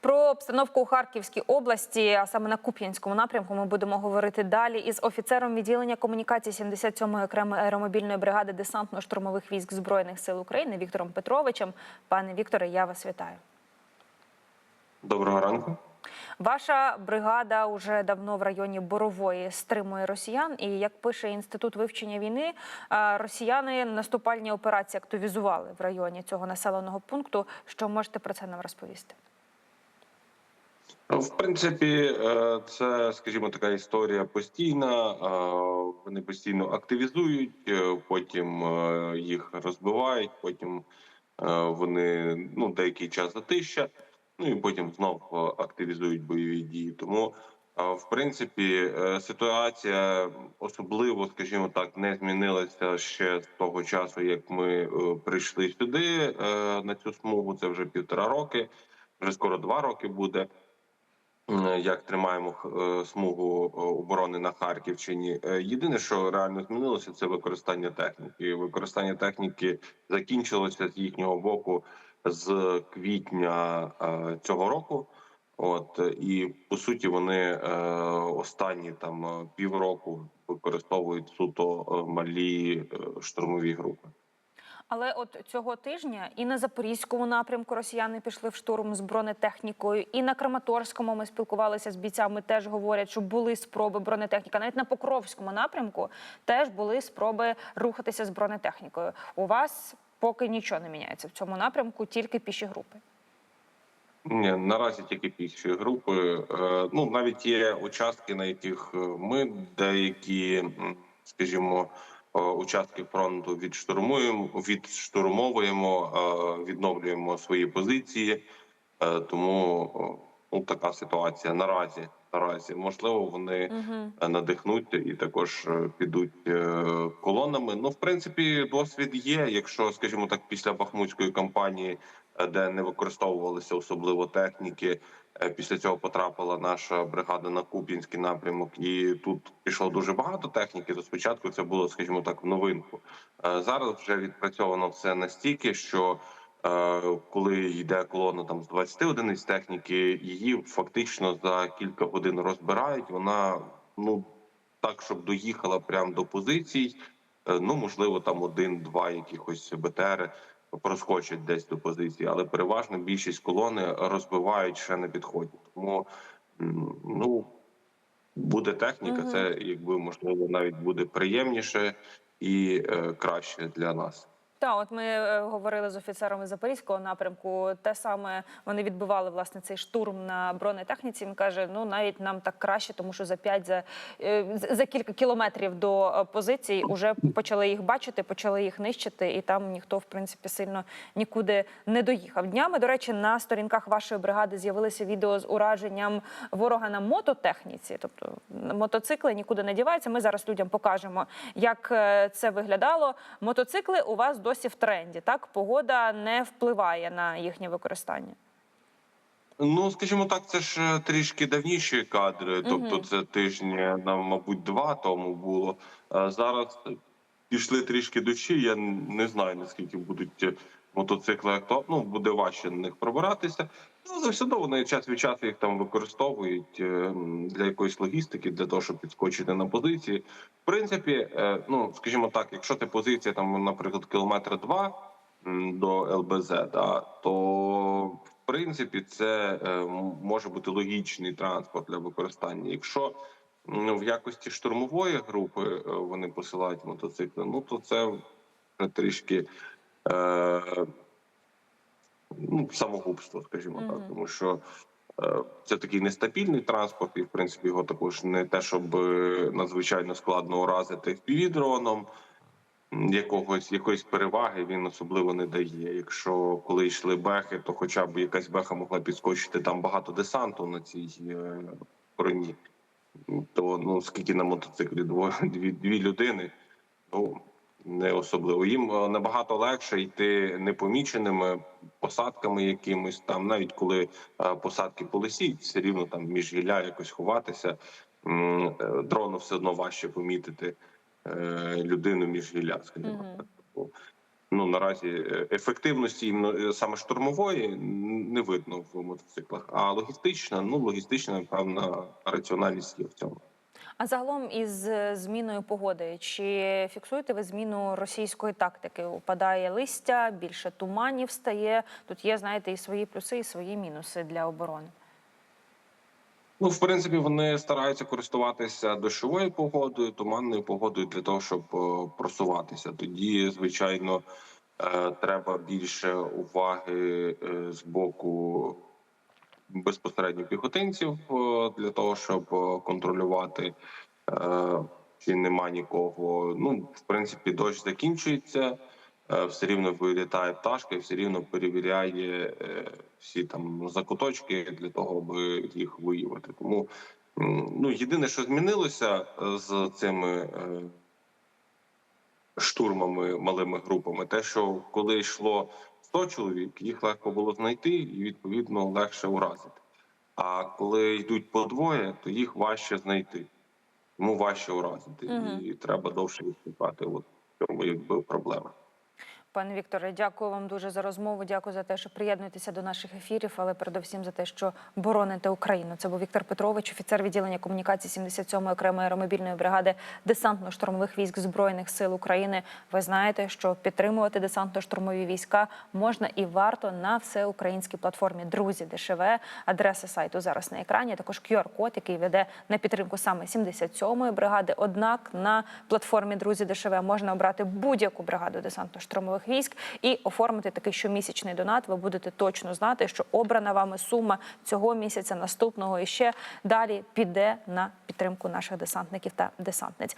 Про обстановку у Харківській області, а саме на Куп'янському напрямку, ми будемо говорити далі із офіцером відділення комунікації 77-ї окремої аеромобільної бригади десантно-штурмових військ збройних сил України Віктором Петровичем. Пане Вікторе, я вас вітаю. Доброго ранку. Ваша бригада уже давно в районі Борової стримує росіян. І як пише інститут вивчення війни, е, росіяни наступальні операції активізували в районі цього населеного пункту. Що можете про це нам розповісти? В принципі, е, це, скажімо, така історія постійна. е, Вони постійно активізують, е, потім їх розбивають, потім вони ну деякий час затища, ну і потім знов активізують бойові дії. Тому, в принципі, ситуація особливо, скажімо так, не змінилася ще з того часу, як ми прийшли сюди на цю смугу. Це вже півтора роки, вже скоро два роки буде. Е, як тримаємо е, смугу е, оборони на Харківщині. Єдине, що реально змінилося, це використання техніки. Використання техніки закінчилося з їхнього боку з квітня цього року. От і по суті вони останні там півроку використовують суто малі штурмові групи. Але от цього тижня і на запорізькому напрямку росіяни пішли в штурм з бронетехнікою, і на Краматорському ми спілкувалися з бійцями. Теж говорять, що були спроби бронетехніка. Навіть на Покровському напрямку теж були спроби рухатися з бронетехнікою. У вас поки нічого не міняється в цьому напрямку, тільки піші групи. Ні, наразі тільки піші групи. Е, Ну навіть є участки, на яких е, ми деякі, скажімо, е, участки фронту відштурмуємо, відштурмовуємо, е, відновлюємо свої позиції. Е, Тому ну, така ситуація наразі. Наразі можливо, вони Угу. надихнуть і також підуть колонами. Ну, в принципі, досвід є. Якщо, скажімо так, після Бахмутської кампанії, де не використовувалися особливо техніки, е, після цього потрапила наша бригада на Куп'янський напрямок, і тут пішло дуже багато техніки. То спочатку це було, скажімо так, в новинку. Е, Зараз вже відпрацьовано все настільки, що Е, коли йде колона там з 20 одиниць техніки, її фактично за кілька годин розбирають. Вона ну так, щоб доїхала прямо до позицій. е, Ну можливо, там один-два якихось БТР проскочать десь до позиції, але переважно більшість колони розбивають ще на підході. Тому ну буде техніка, угу. це якби можливо навіть буде приємніше і е, краще для нас. Та, от ми е, говорили з офіцерами запорізького напрямку. Те саме вони відбивали власне цей штурм на бронетехніці. Він каже: ну навіть нам так краще, тому що за п'ять за, е, за кілька кілометрів до е, позицій вже почали їх бачити, почали їх нищити, і там ніхто в принципі сильно нікуди не доїхав. Днями, до речі, на сторінках вашої бригади з'явилися відео з ураженням ворога на мототехніці, тобто мотоцикли нікуди не діваються. Ми зараз людям покажемо, як це виглядало. Мотоцикли у вас досі в тренді. Так, погода не впливає на їхнє використання. Ну, скажімо так, це ж е, трішки давніші кадри, тобто це тижні, нам, мабуть, два тому було. А зараз пішли трішки дощі. Я не знаю наскільки будуть е, мотоцикли актуальні. Ну, буде важче на них пробиратися. Ну, все одно вони час від часу їх там використовують е, для якоїсь логістики, для того, щоб підскочити на позиції. В принципі, е, ну скажімо так, якщо ти позиція там, наприклад, кілометр два до ЛБЗ, да, то в принципі це е, може бути логічний транспорт для використання. Якщо ну, в якості штурмової групи вони посилають мотоцикли, ну то це трішки е, ну, самогубство, скажімо так, тому що. е, Це такий нестабільний транспорт, і в принципі його також не те, щоб е, надзвичайно складно уразити впівдроном. М, Якогось якоїсь переваги він особливо не дає. Якщо коли йшли бехи, то хоча б якась беха могла підскочити там багато десанту на цій е, броні. То ну скільки на мотоциклі двоє дві, дві людини, ну не особливо. Їм е, набагато легше йти непоміченими посадками якимось там, навіть коли е, посадки по лисі, все рівно там між гілля якось ховатися. Е, Дрону все одно важче помітити людину між гілля, скажімо так. Ну наразі ефективності саме штурмової не видно в мотоциклах. А логістична, ну логістична, певна раціональність є в цьому. А загалом із е, зміною погоди, чи фіксуєте ви зміну російської тактики? Упадає листя, більше туманів стає. Тут є, знаєте, і свої плюси, і свої мінуси для оборони. Ну, в принципі, вони стараються користуватися дощовою погодою, туманною погодою для того, щоб е, просуватися. Тоді, звичайно, е, треба більше уваги з боку безпосередньо піхотинців е, для того, щоб е, контролювати, е, чи нема нікого. Ну, в принципі, дощ закінчується. Все рівно вилітає пташка, і все рівно перевіряє всі там закуточки для того, аби їх виявити. Тому ну єдине, що змінилося з цими штурмами малими групами, те, що коли йшло 100 чоловік, їх легко було знайти і відповідно легше уразити. А коли йдуть по двоє, то їх важче знайти. Тому важче уразити, угу. і треба довше відступати. От в цьому якби проблема. Пане Вікторе, дякую вам дуже за розмову. Дякую за те, що приєднуєтеся до наших ефірів, але передовсім за те, що бороните Україну. Це був Віктор Петрович, офіцер відділення комунікації 77-ї окремої аеромобільної бригади десантно-штурмових військ збройних сил України. Ви знаєте, що підтримувати десантно-штурмові війська можна і варто на всеукраїнській платформі Друзі ДШВ. Адреса сайту зараз на екрані. Також QR-код, який веде на підтримку саме 77-ї бригади. Однак на платформі Друзі ДШВ можна обрати будь-яку бригаду десантно-штурмових військ і оформити такий щомісячний донат. Ви будете точно знати, що обрана вами сума цього місяця, наступного і ще далі піде на підтримку наших десантників та десантниць.